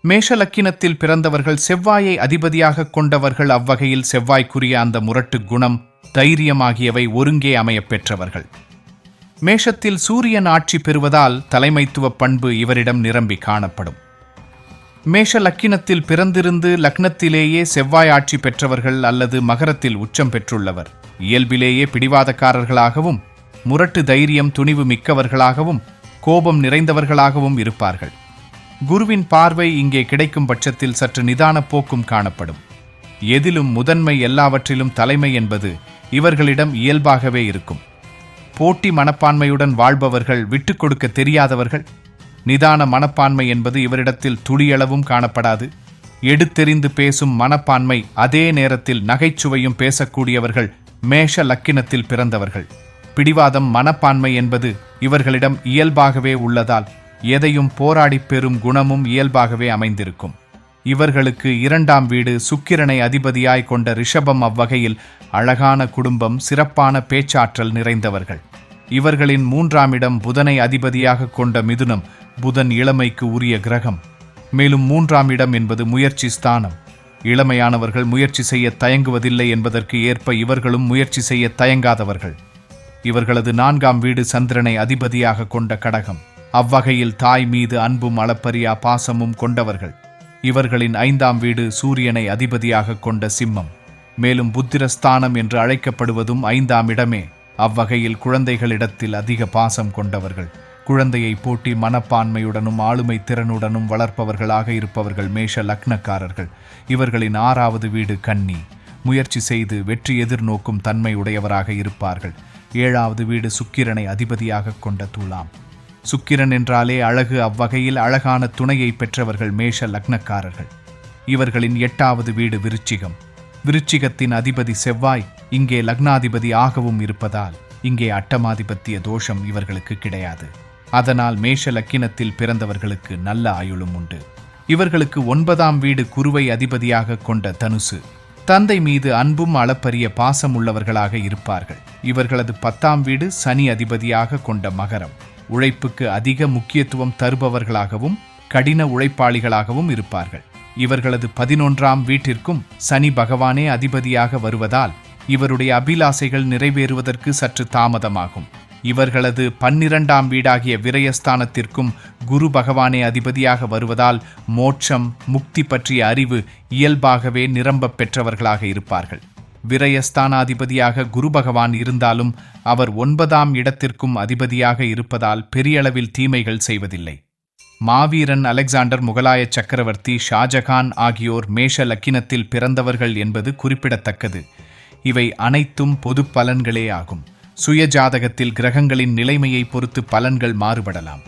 மேஷ லக்கினத்தில் பிறந்தவர்கள் செவ்வாயை அதிபதியாக கொண்டவர்கள் அவ்வகையில் செவ்வாய்க்குரிய அந்த முரட்டு குணம் தைரியம் ஆகியவை ஒருங்கே அமையப் பெற்றவர்கள். மேஷத்தில் சூரியன் ஆட்சி பெறுவதால் தலைமைத்துவ பண்பு இவரிடம் நிரம்பி காணப்படும். மேஷ லக்கினத்தில் பிறந்திருந்து லக்னத்திலேயே செவ்வாய் ஆட்சி பெற்றவர்கள் அல்லது மகரத்தில் உச்சம் பெற்றுள்ளவர். இயல்பிலேயே பிடிவாதக்காரர்களாகவும் முரட்டு தைரியம் துணிவு மிக்கவர்களாகவும் கோபம் நிறைந்தவர்களாகவும் இருப்பார்கள். குருவின் பார்வை இங்கே கிடைக்கும் பட்சத்தில் சற்று நிதான போக்கும் காணப்படும். எதிலும் முதன்மை எல்லாவற்றிலும் தலைமை என்பது இவர்களிடம் இயல்பாகவே இருக்கும். போட்டி மனப்பான்மையுடன் வாழ்பவர்கள் விட்டுக் கொடுக்க தெரியாதவர்கள்? நிதான மனப்பான்மை என்பது இவரிடத்தில் துளியளவும் காணப்படாது. எடுத்தெறிந்து பேசும் மனப்பான்மை அதே நேரத்தில் நகைச்சுவையும் பேசக்கூடியவர்கள் மேஷ லக்கினத்தில் பிறந்தவர்கள். பிடிவாதம் மனப்பான்மை என்பது இவர்களிடம் இயல்பாகவே உள்ளதால் எதையும் போராடிப் பெறும் குணமும் இயல்பாகவே அமைந்திருக்கும். இவர்களுக்கு இரண்டாம் வீடு சுக்கிரனை அதிபதியாய் கொண்ட ரிஷபம் அவ்வகையில் அழகான குடும்பம் சிறப்பான பேச்சாற்றல் நிறைந்தவர்கள். இவர்களின் மூன்றாம் இடம் புதனை அதிபதியாக கொண்ட மிதுனம் புதன் இளமைக்கு உரிய கிரகம். மேலும் மூன்றாம் இடம் என்பது முயற்சி ஸ்தானம். இளமையானவர்கள் முயற்சி செய்ய தயங்குவதில்லை என்பதற்கு ஏற்ப இவர்களும் முயற்சி செய்ய தயங்காதவர்கள். இவர்களது நான்காம் வீடு சந்திரனை அதிபதியாக கொண்ட கடகம். அவ்வகையில் தாய் மீது அன்பும் அளப்பரியா பாசமும் கொண்டவர்கள். இவர்களின் ஐந்தாம் வீடு சூரியனை அதிபதியாக கொண்ட சிம்மம். மேலும் புத்திரஸ்தானம் என்று அழைக்கப்படுவதும் ஐந்தாம் இடமே. அவ்வகையில் குழந்தைகளிடத்தில் அதிக பாசம் கொண்டவர்கள். குழந்தையை போட்டி மனப்பான்மையுடனும் ஆளுமை திறனுடனும் வளர்ப்பவர்களாக இருப்பவர்கள் மேஷ லக்னக்காரர்கள். இவர்களின் ஆறாவது வீடு கன்னி. முயற்சி செய்து வெற்றி எதிர்நோக்கும் தன்மை உடையவராக இருப்பார்கள். ஏழாவது வீடு சுக்கிரனை அதிபதியாக கொண்ட துலாம். சுக்கிரன் என்றாலே அழகு அவ்வகையில் அழகான துணையை பெற்றவர்கள் மேஷ லக்னக்காரர்கள். இவர்களின் எட்டாவது வீடு விருச்சிகம். விருச்சிகத்தின் அதிபதி செவ்வாய் இங்கே லக்னாதிபதி ஆகவும் இருப்பதால் இங்கே அட்டமாதிபத்திய தோஷம் இவர்களுக்கு கிடையாது. அதனால் மேஷ லக்கினத்தில் பிறந்தவர்களுக்கு நல்ல ஆயுளும் உண்டு. இவர்களுக்கு ஒன்பதாம் வீடு குருவை அதிபதியாக கொண்ட தனுசு. தந்தை மீது அன்பும் அளப்பரிய பாசம் உள்ளவர்களாக இருப்பார்கள். இவர்களது பத்தாம் வீடு சனி அதிபதியாக கொண்ட மகரம். உழைப்புக்கு அதிக முக்கியத்துவம் தருபவர்களாகவும் கடின உழைப்பாளிகளாகவும் இருப்பார்கள். இவர்களது பதினொன்றாம் வீட்டிற்கும் சனி பகவானே அதிபதியாக வருவதால் இவருடைய அபிலாசைகள் நிறைவேறுவதற்கு சற்று தாமதமாகும். இவர்களது பன்னிரண்டாம் வீடாகிய விரயஸ்தானத்திற்கும் குரு பகவானே அதிபதியாக வருவதால் மோட்சம் முக்தி பற்றிய அறிவு இயல்பாகவே நிரம்ப பெற்றவர்களாக இருப்பார்கள். விரயஸ்தானாதிபதியாக குரு பகவான் இருந்தாலும் அவர் ஒன்பதாம் இடத்திற்கும் அதிபதியாக இருப்பதால் பெரியளவில் தீமைகள் செய்வதில்லை. மாவீரன் அலெக்சாண்டர் முகலாய சக்கரவர்த்தி ஷாஜகான் ஆகியோர் மேஷ லக்கினத்தில் பிறந்தவர்கள் என்பது குறிப்பிடத்தக்கது. இவை அனைத்தும் பொது பலன்களே ஆகும். சுயஜாதகத்தில் கிரகங்களின் நிலைமையை பொறுத்து பலன்கள் மாறுபடலாம்.